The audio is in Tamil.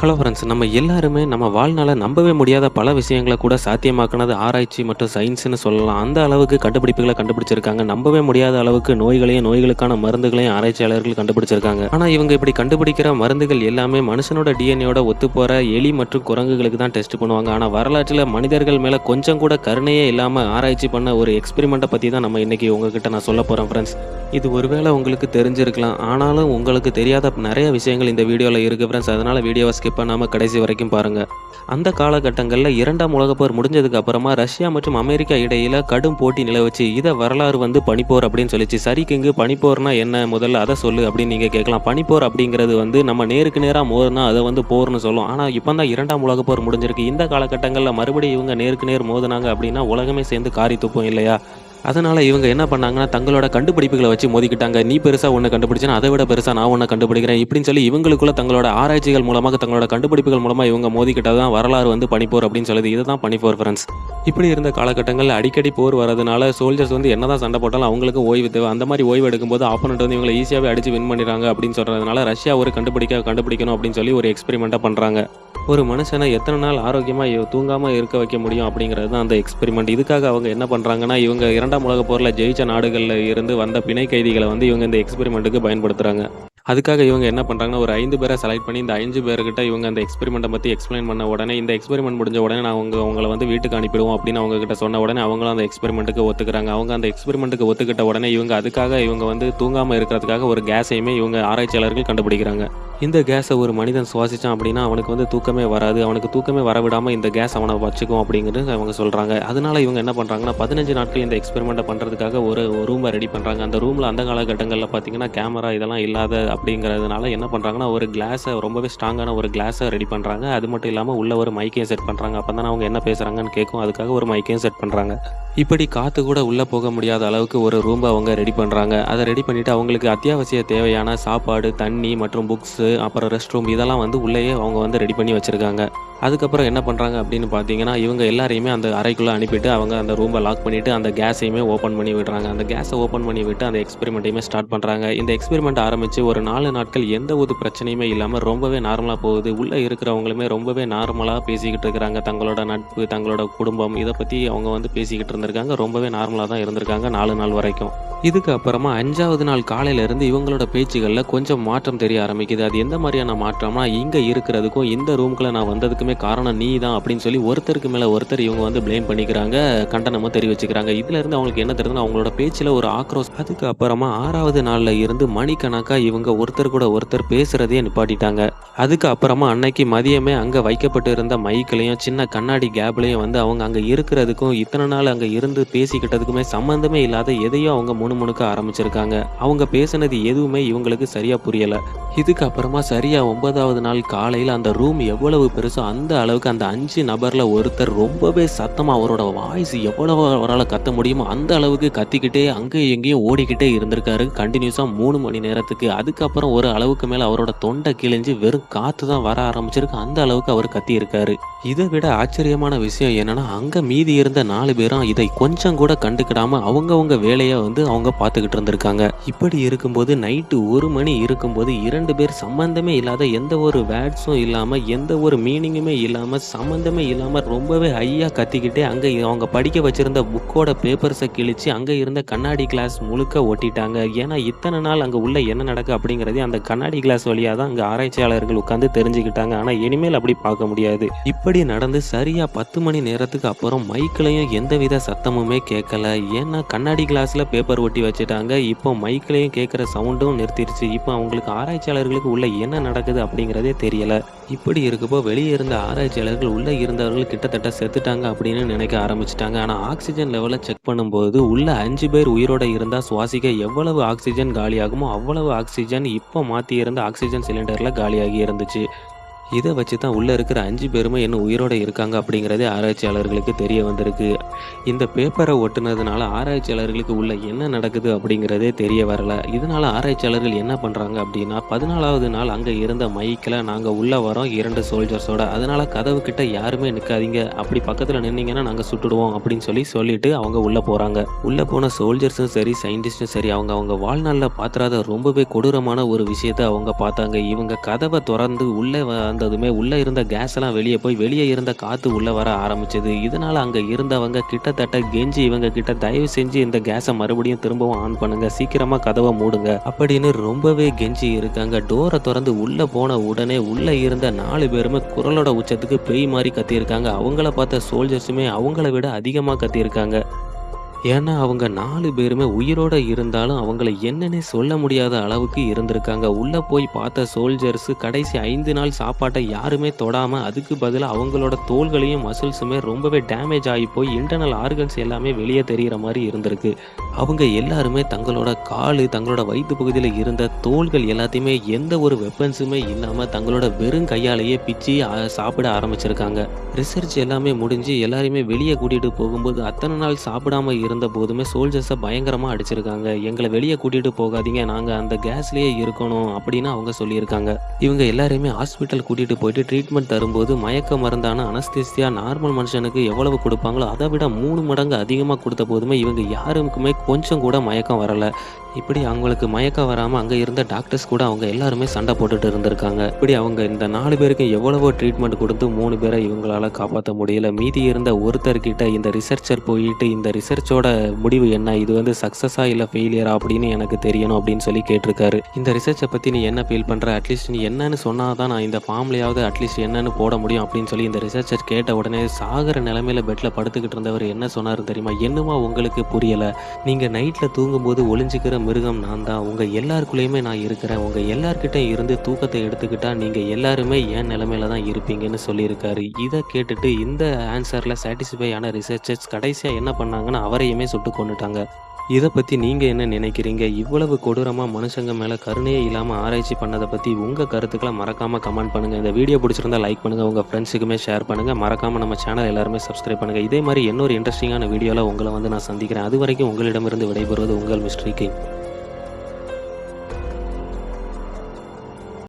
ஹலோ ஃப்ரெண்ட்ஸ் நம்ம எல்லாருமே நம்ம வாழ்நாள நம்பவே முடியாத பல விஷயங்களை கூட சாத்தியமாக்குனது ஆராய்ச்சி மற்றும் சயின்ஸ்னு சொல்லலாம். அந்த அளவுக்கு கண்டுபிடிப்புகளை கண்டுபிடிச்சிருக்காங்க. நம்பவே முடியாத அளவுக்கு நோய்களையும், நோய்களுக்கான மருந்துகளையும் ஆராய்ச்சியாளர்கள் கண்டுபிடிச்சிருக்காங்க. ஆனால் இவங்க இப்படி கண்டுபிடிக்கிற மருந்துகள் எல்லாமே மனுஷனோட டிஎன்ஏயோட ஒத்துப்போற எலி மற்றும் குரங்குகளுக்கு தான் டெஸ்ட் பண்ணுவாங்க. ஆனால் வரலாற்றில் மனிதர்கள் மேலே கொஞ்சம் கூட கருணையே இல்லாமல் ஆராய்ச்சி பண்ண ஒரு எக்ஸ்பெரிமெண்ட்டை பற்றி தான் நம்ம இன்றைக்கி உங்ககிட்ட நான் சொல்ல போகிறேன் ஃப்ரெண்ட்ஸ். இது ஒருவேளை உங்களுக்கு தெரிஞ்சிருக்கலாம். ஆனாலும் உங்களுக்கு தெரியாத நிறைய விஷயங்கள் இந்த வீடியோவில் இருக்குது ஃப்ரெண்ட்ஸ். அதனால் வீடியோவை ஸ்கிப் பண்ணாமல் கடைசி வரைக்கும் பாருங்க. அந்த காலகட்டங்கள்ல 2ஆம் உலகப் போர் முடிஞ்சதுக்கு அப்புறமா ரஷ்யா மற்றும் அமெரிக்கா இடையில கடும் போட்டி நிலவுச்சு. இதை வரலாறு வந்து பனிப்போர் அப்படின்னு சொல்லிச்சு சரி கிங்கு பனிப்போர்னா என்ன? முதல்ல அதை சொல்லு அப்படின்னு நீங்க கேட்கலாம். பனிப்போர் அப்படிங்கிறது வந்து நம்ம நேருக்கு நேராக மோதுனா அதை வந்து போர்னு சொல்லும் ஆனால் இப்போ தான் இரண்டாம் உலகப் போர் முடிஞ்சிருக்கு. இந்த காலகட்டங்களில் மறுபடியும் இவங்க நேருக்கு நேர் மோதுனாங்க அப்படின்னா உலகமே சேர்ந்து காரி துப்பும் இல்லையா? அதனால் இவங்க என்ன பண்ணாங்கன்னா, தங்களோட கண்டுபிடிப்புகளை வச்சு மோதிக்கிட்டாங்க. நீ பெருசாக ஒன்று கண்டுபிடிச்சேன்னா, அதை விட பெருசாக நான் ஒன்று கண்டுபிடிக்கிறேன். இப்படின்னு சொல்லி இவங்களுக்குள்ள தங்களோட ஆராய்ச்சிகள் மூலமாக தங்களோட கண்டுபிடிப்புகள் மூலமாக இவங்க மோதிக்கிட்டது தான் வரலாறு வந்து பனிப்போர் அப்படின்னு சொல்லுது. இதுதான் பனிப்போர் ஃப்ரெண்ட்ஸ். இப்படி இருந்த காலகட்டங்களில் அடிக்கடி போர் வரதுனால சோல்ஜர்ஸ் வந்து என்னதான் சண்டை போட்டாலும் அவங்களுக்கு ஓய்வு தேவை. அந்த மாதிரி ஓய்வு எடுக்கும்போது ஆப்போனன்ட் வந்து இவங்களை ஈஸியாகவே அடிச்சு வின் பண்ணிடுறாங்க அப்படின்னு சொல்கிறதுனால ரஷ்யா ஒரு கண்டுபிடிக்க கண்டுபிடிக்கணும் அப்படின்னு சொல்லி ஒரு எக்ஸ்பெரிமெண்ட்டாக பண்ணுறாங்க ஒரு மனுஷனை எத்தனை நாள் ஆரோக்கியமாக தூங்காமல் இருக்க வைக்க முடியும் அப்படிங்கிறது தான் அந்த எக்ஸ்பெரிமெண்ட். இதுக்காக அவங்க என்ன பண்ணுறாங்கன்னா இவங்க இரண்டாம் உலக போரில் ஜெயிச்ச நாடுகளில் இருந்து வந்த பிணை கைதிகளை வந்து இவங்க இந்த எக்ஸ்பெரிமெண்ட்டுக்கு பயன்படுத்துகிறாங்க அதுக்காக இவங்க என்ன பண்ணுறாங்கன்னா ஒரு ஐந்து பேரை செலக்ட் பண்ணி இந்த ஐந்து பேர்கிட்ட இவங்க அந்த எக்ஸ்பெரிமெண்ட்டை பற்றி எக்ஸ்ப்ளைன் பண்ண உடனே, இந்த எக்ஸ்பெரிமெண்ட் முடிஞ்ச உடனே நான் அவங்க அவங்கள வந்து வீட்டுக்கு அனுப்பிடுவோம் அப்படின்னு அவங்க கிட்ட சொன்ன உடனே அவங்களும் அந்த எக்ஸ்பெரிமெண்ட்டுக்கு ஒத்துக்கிறாங்க. அவங்க அந்த எக்ஸ்பெரிமெண்ட்டுக்கு ஒத்துக்கிட்ட உடனே இவங்க அதுக்காக இவங்க வந்து தூங்காமல் இருக்கிறதுக்காக ஒரு கேஸையுமே இவங்க ஆராய்ச்சியாளர்கள் கண்டுபிடிக்கிறாங்க. இந்த கேஸை ஒரு மனிதன் சுவாசித்தான் அப்படின்னா அவனுக்கு வந்து தூக்கமே வராது. அவனுக்கு தூக்கமே வரவிடாமல் இந்த கேஸ் அவனை வச்சுக்கும் அப்படிங்கிறது அவங்க சொல்கிறாங்க அதனால இவங்க என்ன பண்ணுறாங்கன்னா பதினஞ்சு நாட்கள் இந்த எக்ஸ்பெரிமெண்ட்டை பண்ணுறதுக்காக ஒரு ரூமை ரெடி பண்ணுறாங்க அந்த ரூமில் அந்த காலகட்டங்களில் பார்த்தீங்கன்னா, கேமரா இதெல்லாம் இல்லாத அப்படிங்கிறதுனால என்ன பண்ணுறாங்கன்னா ஒரு கிளாஸை ரொம்பவே ஸ்ட்ராங்கான ஒரு கிளாஸை ரெடி பண்ணுறாங்க அது மட்டும் இல்லாமல் உள்ள ஒரு மைக்கையும் செட் பண்ணுறாங்க அப்போ தான் அவங்க என்ன பேசுகிறாங்கன்னு கேட்கும். அதுக்காக ஒரு மைக்கையும் செட் பண்ணுறாங்க இப்படி காற்று கூட உள்ளே போக முடியாத அளவுக்கு ஒரு ரூம்பை அவங்க ரெடி பண்ணுறாங்க அதை ரெடி பண்ணிவிட்டு அவங்களுக்கு அத்தியாவசிய தேவையான சாப்பாடு, தண்ணி மற்றும் புக்ஸு அப்புறம் ரெஸ்ட் ரூம் இதெல்லாம் வந்து உள்ளேயே அவங்க வந்து ரெடி பண்ணி வச்சுருக்காங்க. அதுக்கப்புறம் என்ன பண்ணுறாங்க அப்படின்னு பார்த்தீங்கன்னா, இவங்க எல்லாரையுமே அந்த அறைக்குள்ளே அனுப்பிட்டு அவங்க அந்த ரூமை லாக் பண்ணிவிட்டு அந்த கேஸையுமே ஓப்பன் பண்ணி விடுறாங்க. அந்த கேஸை ஓப்பன் பண்ணி விட்டு அந்த எக்ஸ்பெரிமெண்ட்டையுமே ஸ்டார்ட் பண்ணுறாங்க இந்த எக்ஸ்பெரிமெண்ட் ஆரம்பித்து ஒரு நாலு நாட்கள் எந்த ஒரு பிரச்சனையுமே இல்லாமல் ரொம்பவே நார்மலாக போகுது. உள்ளே இருக்கிறவங்களுமே ரொம்பவே நார்மலாக பேசிக்கிட்டு இருக்கிறாங்க. தங்களோட நட்பு, தங்களோட குடும்பம் இதை பற்றி அவங்க வந்து பேசிக்கிட்டு இருந்திருக்காங்க. ரொம்பவே நார்மலாக தான் இருந்திருக்காங்க நாலு நாள் வரைக்கும். இதுக்கு அப்புறமா அஞ்சாவது நாள் காலையில இருந்து இவங்களோட பேச்சுகளில் கொஞ்சம் மாற்றம் தெரிய ஆரம்பிக்குது. அது எந்த மாதிரியான மாற்றம்னா, இங்க இருக்கிறதுக்கும் இந்த ரூம்குள்ள நான் வந்ததுக்குமே காரணம் நீ தான் அப்படின்னு சொல்லி ஒருத்தருக்கு மேல ஒருத்தர் இவங்க வந்து ப்ளேம் பண்ணிக்கிறாங்க. கண்டனமும் தெரிவிச்சுக்கிறாங்க. இதுல இருந்து அவங்களுக்கு என்ன தெரியுதுன்னா, அவங்களோட பேச்சுல ஒரு ஆக்ரோஷம். அதுக்கு அப்புறமா ஆறாவது நாள்ல இருந்து மணிக்கணக்கா இவங்க ஒருத்தர் கூட ஒருத்தர் பேசுகிறதே நிப்பாட்டிட்டாங்க. அதுக்கு அப்புறமா அன்னைக்கு மதியமே அங்க வைக்கப்பட்டு இருந்த மைக்கிலையும் சின்ன கண்ணாடி கேப்லையும் வந்து அவங்க அங்க இருக்கிறதுக்கும், இத்தனை நாள் அங்க இருந்து பேசிக்கிட்டதுக்குமே சம்மந்தமே இல்லாத எதையும் அவங்க முன் முணுமுணுக்க ஆரம்பிச்சிருக்காங்க. அவங்க பேசுனது எதுவுமே இவங்களுக்கு சரியா புரியல. இதுக்கு அப்புறமா சரியா ஒன்பதாவது நாள் காலையில அந்த ரூம் எவ்வளவு பெருசோ அந்த அளவுக்கு அந்த அஞ்சு நபர்ல ஒருத்தர் ரொம்பவே சத்தமா அவரோட வாய்ஸ் எவ்வளவு அவரால கத்த முடியுமோ அந்த அளவுக்கு கத்திக்கிட்டே அங்கேயும் எங்கேயும் ஓடிக்கிட்டே இருந்திருக்காரு. கண்டினியூஸாக மூணு மணி நேரத்துக்கு. அதுக்கப்புறம் ஒரு அளவுக்கு மேல அவரோட தொண்டை கிழிஞ்சு வெறும் காத்து தான் வர ஆரம்பிச்சிருக்கு. அந்த அளவுக்கு அவர் கத்தியிருக்காரு. இதை விட ஆச்சரியமான விஷயம் என்னன்னா, அங்க மீதி இருந்த நாலு பேரும் இதை கொஞ்சம் கூட கண்டுக்கிடாம அவங்கவுங்க வேலையை வந்து அவங்க பார்த்துக்கிட்டு இருந்திருக்காங்க. இப்படி இருக்கும்போது நைட்டு ஒரு மணி இருக்கும்போது இரண்டு பேர் சம்மந்தமே இல்லாத எந்த ஒரு வேர்ட்ஸும் இல்லாமல் எந்த ஒரு மீனிங்குமே இல்லாமல் சம்மந்தமே இல்லாமல் ரொம்பவே ஹையாக கத்திக்கிட்டே அங்கே அவங்க படிக்க வச்சிருந்த புக்கோட பேப்பர்ஸை கிழிச்சு அங்கே இருந்த கண்ணாடி கிளாஸ் முழுக்க ஒட்டிட்டாங்க. ஏன்னா இத்தனை நாள் அங்கே உள்ள என்ன நடக்கு அப்படிங்கிறதே அந்த கண்ணாடி கிளாஸ் வழியாக தான் அங்கே ஆராய்ச்சியாளர்கள் உட்காந்து தெரிஞ்சுக்கிட்டாங்க. ஆனால் இனிமேல் அப்படி பார்க்க முடியாது. இப்படி நடந்து சரியாக பத்து மணி நேரத்துக்கு அப்புறம் மைக்கிலையும் எந்தவித சத்தமுமே கேட்கல. ஏன்னா கண்ணாடி கிளாஸில் பேப்பர் ஒட்டி வச்சுட்டாங்க. இப்போ மைக்லேயும் கேட்குற சவுண்டும் நிறுத்திடுச்சு இப்போ அவங்களுக்கு ஆராய்ச்சியாளர்களுக்கு உள்ள என்ன நடக்குது அப்படிங்கிறதே தெரியல. இப்படி இருக்கப்போ வெளியே இருந்த ஆராய்ச்சியாளர்கள் உள்ளே இருந்தவர்கள் கிட்டத்தட்ட செத்துட்டாங்க அப்படின்னு நினைக்க ஆரம்பிச்சிட்டாங்க ஆனால் ஆக்சிஜன் லெவலை செக் பண்ணும்போது உள்ள அஞ்சு பேர் உயிரோட இருந்தால் சுவாசிக்க எவ்வளவு ஆக்சிஜன் காலியாகுமோ அவ்வளவு ஆக்சிஜன் இப்போ மாற்றி இருந்த ஆக்சிஜன் சிலிண்டரில் காலியாகி இருந்துச்சு. இதை வச்சு தான் உள்ளே இருக்கிற அஞ்சு பேருமே என்ன உயிரோட இருக்காங்க அப்படிங்கிறதே ஆராய்ச்சியாளர்களுக்கு தெரிய வந்திருக்கு. இந்த பேப்பரை ஒட்டுனதுனால ஆராய்ச்சியாளர்களுக்கு உள்ள என்ன நடக்குது அப்படிங்கிறதே தெரிய வரல. இதனால் ஆராய்ச்சியாளர்கள் என்ன பண்ணுறாங்க அப்படின்னா, 14வது நாள் அங்கே இருந்த மைக்கில் நாங்கள் உள்ளே வரோம் இரண்டு சோல்ஜர்ஸோட. அதனால் கதவு கிட்ட யாருமே நிற்காதீங்க அப்படி பக்கத்தில் நின்னீங்கன்னா நாங்கள் சுட்டுடுவோம் அப்படின்னு சொல்லி சொல்லிட்டு அவங்க உள்ளே போகிறாங்க உள்ளே போன சோல்ஜர்ஸும் சரி, சயின்டிஸ்ட்டும் சரி அவங்க அவங்க வாழ்நாளில் பார்த்துறாத ரொம்பவே கொடூரமான ஒரு விஷயத்தை அவங்க பார்த்தாங்க. இவங்க கதவை திறந்து உள்ளே வ வந்ததுமே இருந்த கேஸ் எல்லாம் வெளியே போய் வெளியே இருந்த காற்று உள்ளே வர ஆரம்பிச்சது. இதனால் அங்கே இருந்தவங்க கிட்டத்தட்ட கெஞ்சி இவங்க கிட்ட தயவு செஞ்சு இந்த கேஸை மறுபடியும் திரும்பவும் ஆன் பண்ணுங்க. சீக்கிரமாக கதவை மூடுங்க. அப்படின்னு ரொம்பவே கெஞ்சி இருக்காங்க. டோரை திறந்து உள்ளே போன உடனே உள்ளே இருந்த நாலு பேருமே குரலோட உச்சத்துக்கு பேய் மாதிரி கத்தியிருக்காங்க. அவங்கள பார்த்த சோல்ஜர்ஸுமே அவங்கள விட அதிகமாக கத்தியிருக்காங்க. ஏன்னா அவங்க நாலு பேருமே உயிரோட இருந்தாலும் அவங்கள என்னன்னே சொல்ல முடியாத அளவுக்கு இருந்திருக்காங்க. உள்ள போய் பார்த்த சோல்ஜர்ஸ் கடைசி ஐந்து நாள் சாப்பாட்டை யாருமே தொடாம அதுக்கு பதிலாக அவங்களோட தோள்களையும் மசில்ஸுமே ரொம்பவே டேமேஜ் ஆகி போய் இன்டர்னல் ஆர்கன்ஸ் எல்லாமே வெளியே தெரிகிற மாதிரி இருந்திருக்கு. அவங்க எல்லாருமே தங்களோட காலு தங்களோட வயிற்று பகுதியில் இருந்த தோள்கள் எல்லாத்தையுமே எந்த ஒரு வெப்பன்ஸுமே இல்லாமல் தங்களோட வெறும் கையாலேயே பிச்சு சாப்பிட ஆரம்பிச்சிருக்காங்க. ரிசர்ச் எல்லாமே முடிஞ்சு எல்லாரையுமே வெளியே கூட்டிகிட்டு போகும்போது அத்தனை நாள் சாப்பிடாம இருந்த இருந்த போதுமே சோல்ஜர்ஸை பயங்கரமாக அடிச்சிருக்காங்க. எங்களை வெளியே கூட்டிகிட்டு போகாதீங்க. நாங்கள் அந்த கேஸ்லேயே இருக்கணும் அப்படின்னு அவங்க சொல்லியிருக்காங்க. இவங்க எல்லாரையுமே ஹாஸ்பிட்டல் கூட்டிகிட்டு போயிட்டு ட்ரீட்மெண்ட் தரும்போது மயக்க மருந்தான அனஸ்தீசியா நார்மல் மனுஷனுக்கு எவ்வளவு கொடுப்பாங்களோ அதை விட மூணு மடங்கு அதிகமாக கொடுத்த போதுமே இவங்க யாருக்குமே கொஞ்சம் கூட மயக்கம் வரலை. இப்படி அவங்களுக்கு மயக்கம் வராமல் அங்கே இருந்த டாக்டர்ஸ் கூட அவங்க எல்லாருமே சண்டை போட்டுட்டு இருந்திருக்காங்க. இப்படி அவங்க இந்த நாலு பேருக்கு எவ்வளவோ ட்ரீட்மெண்ட் கொடுத்து மூணு பேரை இவங்களால காப்பாற்ற முடியல. மீதி இருந்த ஒருத்தர்கிட்ட இந்த ரிசர்ச்சர் போயிட்டு இந்த ரிசர்ச்சோட முடிவு என்ன? இது வந்து சக்ஸஸா இல்லை ஃபெயிலியரா அப்படின்னு எனக்கு தெரியணும் அப்படின்னு சொல்லி கேட்டிருக்காரு. இந்த ரிசர்ச்சை பற்றி நீ என்ன ஃபீல் பண்ணுற அட்லீஸ்ட் நீ என்னன்னு சொன்னால் தான் நான் இந்த ஃபார்ம்லையாவது அட்லீஸ்ட் என்னன்னு போட முடியும் அப்படின்னு சொல்லி இந்த ரிசர்ச்சர் கேட்ட உடனே சாகர நிலமையில பெட்டில் படுத்துக்கிட்டு இருந்தவர் என்ன சொன்னார் தெரியுமா? என்னமா உங்களுக்கு புரியலை? நீங்கள் நைட்டில் தூங்கும்போது ஒளிஞ்சிக்கிற மிருகம் நான் தான். உங்கள் எல்லாருக்குள்ளேயுமே நான் இருக்கிறேன். உங்கள் எல்லார்கிட்ட இருந்து தூக்கத்தை எடுத்துக்கிட்டா நீங்கள் எல்லாருமே என் நிலமையில தான் இருப்பீங்கன்னு சொல்லியிருக்காரு. இதை கேட்டுட்டு இந்த ஆன்சரில் சாட்டிஸ்ஃபை ஆன ரிசர்ச்சர்ஸ் கடைசியாக என்ன பண்ணாங்கன்னா எல்லாரையுமே சுட்டு கொண்டுட்டாங்க இதை பற்றி நீங்கள் என்ன நினைக்கிறீங்க? இவ்வளவு கொடூரமாக மனுஷங்க மேலே கருணையே இல்லாமல் ஆராய்ச்சி பண்ணதை பற்றி உங்கள் கருத்துக்களை மறக்காமல் கமெண்ட் பண்ணுங்கள் இந்த வீடியோ பிடிச்சிருந்தா லைக் பண்ணுங்கள் உங்கள் ஃப்ரெண்ட்ஸுக்குமே ஷேர் பண்ணுங்கள் மறக்காமல் நம்ம சேனல் எல்லாருமே சப்ஸ்கிரைப் பண்ணுங்கள் இதே மாதிரி இன்னொரு இன்ட்ரெஸ்டிங்கான வீடியோவில் உங்களை வந்து நான் சந்திக்கிறேன். அது வரைக்கும் உங்களிடமிருந்து விடைபெறுவது உங்கள் மிஸ்ட்ரி கிங்